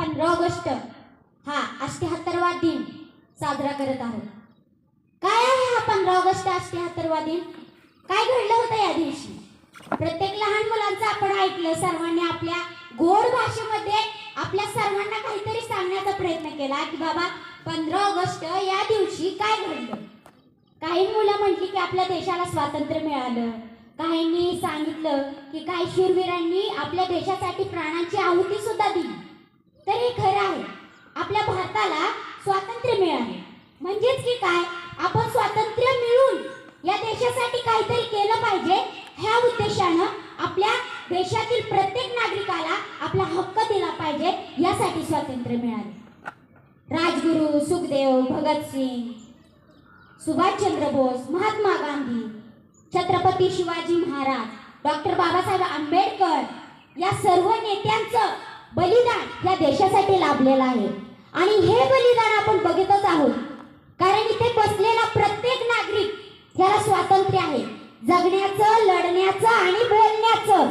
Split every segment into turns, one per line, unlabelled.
पंधरा ऑगस्ट हा अष्ट्याहत्तरवा दिन साजरा करत आहोत. काय आहे हा पंधरा ऑगस्ट अष्ट्याहत्तरवा दिन? काय घडलं होतं या दिवशी? प्रत्येक लहान मुलांचं आपण ऐकलं सर्वांनी आपल्या गोड भाषेमध्ये आपल्या सर्वांना काहीतरी सांगण्याचा प्रयत्न केला की बाबा पंधरा ऑगस्ट या दिवशी काय घडलं? काही मुलं म्हटली की आपल्या देशाला स्वातंत्र्य मिळालं. काहींनी सांगितलं की काही शूरवीरांनी आपल्या देशासाठी प्राणांची आहुती सुद्धा दिली. तर हे खरं आहे. आपल्या भारताला स्वातंत्र्य मिळाले. म्हणजेच की काय? आपण स्वातंत्र्य मिळून या देशासाठी काहीतरी केलं पाहिजे ह्या उद्देशानं आपल्या देशातील प्रत्येक नागरिकाला आपला हक्क दिला पाहिजे यासाठी स्वातंत्र्य मिळाले. राजगुरू सुखदेव भगतसिंग सुभाषचंद्र बोस महात्मा गांधी छत्रपती शिवाजी महाराज डॉक्टर बाबासाहेब आंबेडकर या सर्व नेत्यांचं बलिदान या देशासाठी लाभलेलं आहे. आणि हे बलिदान आपण बघतच आहोत. कारण इथे बसलेला प्रत्येक नागरिक याला स्वातंत्र्य आहे. जगण्याचं लढण्याचं आणि बोलण्याचं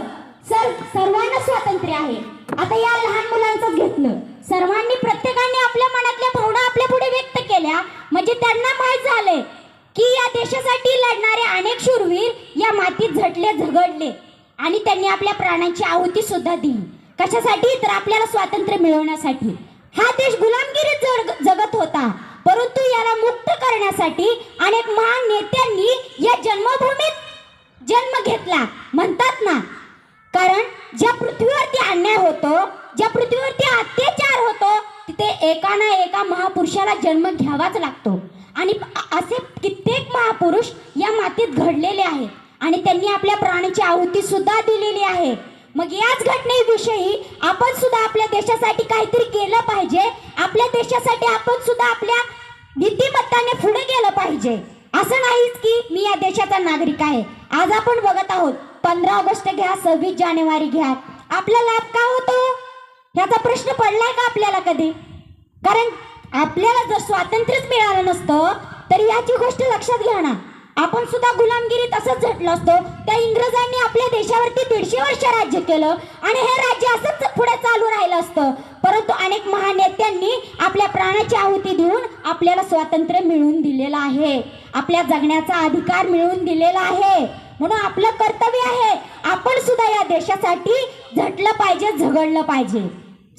सर सर्वांना स्वातंत्र्य आहे. आता या लहान मुलांचं घेतलं. सर्वांनी प्रत्येकाने आपल्या मनातल्या भावना आपल्या पुढे व्यक्त केल्या. म्हणजे त्यांना माहीत झाले की या देशासाठी लढणारे अनेक शूरवीर या मातीत झटले झगडले. आणि त्यांनी आपल्या प्राणांची आहुती सुद्धा दिली. कशासाठी? तर आपल्याला स्वातंत्र्य मिळवण्यासाठी. हा देश गुलामगिरीत जग- जगत होता. परंतु याला मुक्त करण्यासाठी अनेक महान नेत्यांनी या जन्मभूमीत जन्म घेतला. म्हणतात ना कारण ज्या पृथ्वीवरती अन्याय होतो ज्या पृथ्वीवरती अत्याचार होतो तिथे एका ना एका महापुरुषाला जन्म घ्यावाच लागतो. आणि असे कित्येक महापुरुष या मातीत घडलेले आहेत. आणि त्यांनी आपल्या प्राणाची आहुती सुद्धा दिलेली आहे. मग याच घटनेविषयी आपण सुद्धा आपल्या देशासाठी काहीतरी केलं पाहिजे. आपल्या देशासाठी आपण सुद्धा आपल्या नीतिमत्ताने पुढे गेलं पाहिजे. असं नाहीच की मी या देशाचा नागरिक आहे. आज आपण बघत आहोत पंधरा ऑगस्ट घ्या सव्वीस जानेवारी घ्या. आपला लाभ का होतो? ह्याचा प्रश्न पडलाय का आपल्याला कधी? कारण आपल्याला जर स्वातंत्र्यच मिळालं नसतं तर याची गोष्ट लक्षात घ्या ना. आपण सुद्धा गुलामगिरी तसंच झटलो असतो. त्या इंग्रजांनी आपल्या देशावरती दीडशे वर्ष राज्य केलं आणि हे राज्य असंच पुढे चालू राहिलं असतं. परंतु अनेक महानेत्यांनी आपल्या प्राणाची आहुती देऊन आपल्याला स्वातंत्र्य मिळवून दिलेलं आहे. आपल्या जगण्याचा अधिकार मिळवून दिलेला आहे. म्हणून आपलं कर्तव्य आहे आपण सुद्धा या देशासाठी झटलं पाहिजे झगडलं पाहिजे.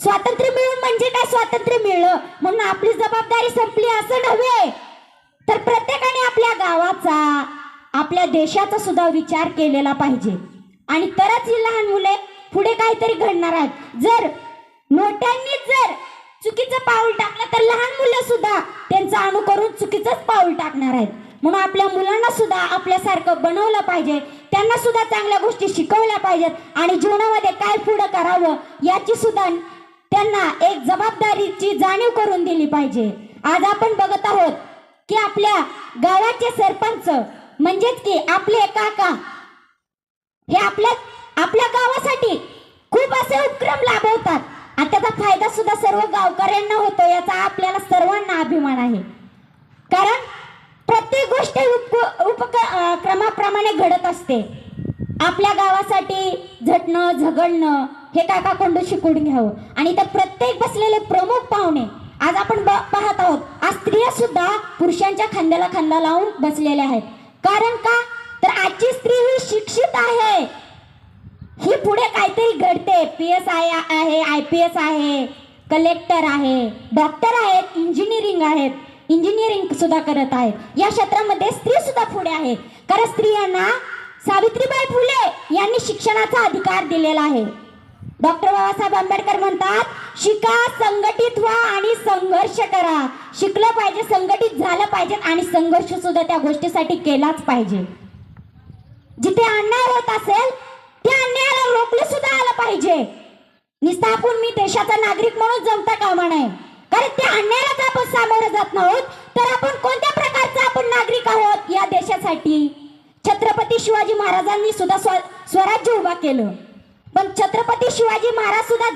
स्वातंत्र्य मिळून म्हणजे काय? स्वातंत्र्य मिळलं म्हणून आपली जबाबदारी संपली असं नव्हे. तर प्रत्येकाने आपल्या गावाचा आपल्या देशाचा सुद्धा विचार केलेला पाहिजे. आणि तरच ही लहान मुले पुढे काहीतरी घडणार आहेत. जर मोठ्यांनी जर चुकीचं पाऊल टाकलं तर लहान मुलं सुद्धा त्यांचं अनुकरून चुकीचंच पाऊल टाकणार आहेत. म्हणून आपल्या मुलांना सुद्धा आपल्यासारखं बनवलं पाहिजे. त्यांना सुद्धा चांगल्या गोष्टी शिकवल्या पाहिजेत. आणि जीवनामध्ये काय पुढं करावं याची सुद्धा त्यांना एक जबाबदारीची जाणीव करून दिली पाहिजे. आज आपण बघत आहोत की आपल्या गावाचे सरपंच म्हणजेच की आपले काका हे आपल्या आपल्या गावासाठी खूप असे उपक्रम लाभवतात आणि त्याचा फायदा सुद्धा सर्व गावकऱ्यांना होतो याचा आपल्याला सर्वांना अभिमान आहे. कारण प्रत्येक गोष्ट उप उपक्रमाप्रमाणे घडत असते. आपल्या गावासाठी झटणं झगडणं हे काकाकडून शिकून घ्यावं. आणि त्या प्रत्येक बसलेले प्रमुख पाहुणे आज आपण ब- पाहत आहोत आज स्त्रिया सुद्धा पुरुषांच्या खांद्याला खांदा लावून बसलेल्या आहेत. कारण का? तर आजची स्त्री ही शिक्षित आहे. ही पुढे काहीतरी घडते. पी एस आय आहे आय पी एस आहे कलेक्टर आहे डॉक्टर आहेत इंजिनिअरिंग आहेत इंजिनिअरिंग सुद्धा करत आहेत. या क्षेत्रामध्ये स्त्री सुद्धा पुढे आहे. कारण स्त्रियांना सावित्रीबाई फुले यांनी शिक्षणाचा अधिकार दिलेला आहे. डॉक्टर बाबासाहेब आंबेडकर म्हणतात शिका संघटित व्हा आणि संघर्ष करा. शिकलं पाहिजे संघटित झालं पाहिजे आणि संघर्ष सुद्धा त्या गोष्टीसाठी केलाच पाहिजे. जिथे अन्याय होत असेल त्या अन्यायाला रोखलं सुद्धा आलं पाहिजे. निस्थापून आपण मी देशाचा नागरिक म्हणून जमता कामा नये. कारण त्या जर आपण सामोरं जात नाहोत. तर आपण कोणत्या प्रकारचा आपण नागरिक आहोत या देशासाठी? छत्रपती शिवाजी महाराजांनी सुद्धा स्वराज्य उभा केलं. पण छत्रपती शिवाजी महाराज सुद्धा